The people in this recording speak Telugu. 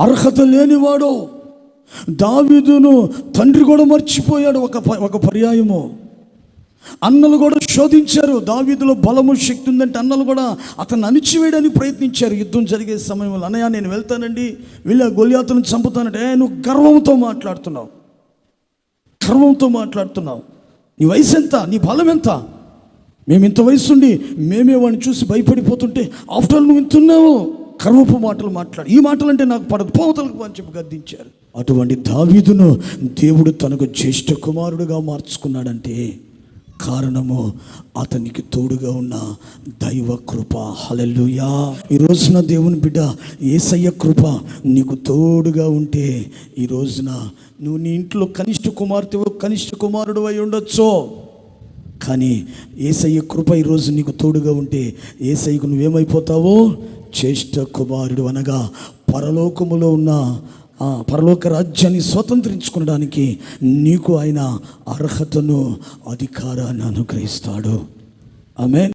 అర్హత లేనివాడు. దావీదును తండ్రి కూడా మర్చిపోయాడు ఒక ప- ఒక పర్యాయము. అన్నలు కూడా శోధించారు. దావీదులో బలము శక్తి ఉందంటే అన్నలు కూడా అతను అణిచివేయడానికి ప్రయత్నించారు. యుద్ధం జరిగే సమయంలో అన్నయ్య నేను వెళ్తానండి. వీళ్ళ గొలియాతను చంపుతానంటే నువ్వు గర్వంతో మాట్లాడుతున్నావు. గర్వంతో మాట్లాడుతున్నావు. నీ వయసు ఎంత? నీ బలం ఎంత? మేము ఇంత వయసుండి మేమే వాడిని చూసి భయపడిపోతుంటే ఆఫ్టర్ ఆల్ నువ్వు ఇంతున్నావు కర్మపు మాటలు మాట్లాడు. ఈ మాటలు అంటే నాకు పడదు. పోతలకు అని చెప్పి గద్దించారు. అటువంటి దావీదును దేవుడు తనకు జ్యేష్ఠ కుమారుడుగా మార్చుకున్నాడంటే కారణము అతనికి తోడుగా ఉన్న దైవ కృప. హలలుయా ఈ రోజున దేవుని బిడ్డ ఏసయ్య కృప నీకు తోడుగా ఉంటే ఈ రోజున నువ్వు నీ ఇంట్లో కనిష్ట కుమార్తె కనిష్ట కుమారుడు అయి ఉండొచ్చు. కానీ ఏసయ్య కృప ఈరోజు నీకు తోడుగా ఉంటే ఏసయ్యకు నువ్వేమైపోతావో? జ్యేష్ఠ కుమారుడు అనగా పరలోకములో ఉన్న పరలోక రాజ్యాన్ని స్వతంత్రించుకోవడానికి నీకు ఆయన అర్హతను అధికారాన్ని అనుగ్రహిస్తాడు. ఆమె